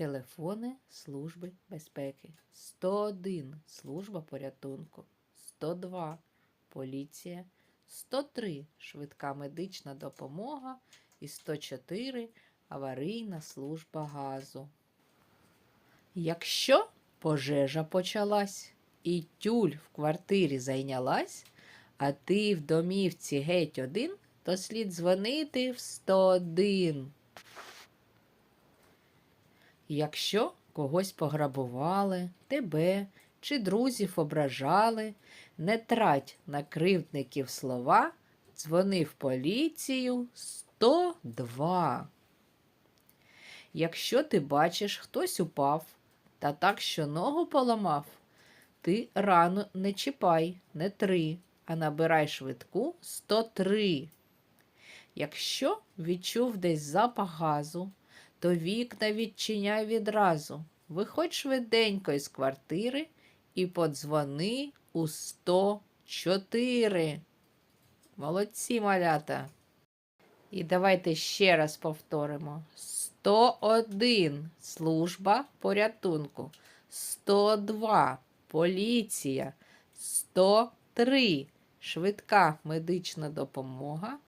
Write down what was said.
Телефони Служби безпеки. 101 служба порятунку. 102 поліція. 103 швидка медична допомога і 104 аварійна служба газу. Якщо пожежа почалась і тюль в квартирі зайнялась, а ти в домівці геть один, то слід дзвонити в 101. Якщо когось пограбували, тебе чи друзів ображали, не трать на кривдників слова, дзвони в поліцію 102. Якщо ти бачиш, хтось упав та так, що ногу поламав, ти рану не чіпай, не три, а набирай швидку 103. Якщо відчув десь запах газу, то вікна відчиняй відразу. Виходь швиденько із квартири і подзвони у 104. Молодці, малята. І давайте ще раз повторимо. 101 служба порятунку, 102 поліція, 103 швидка медична допомога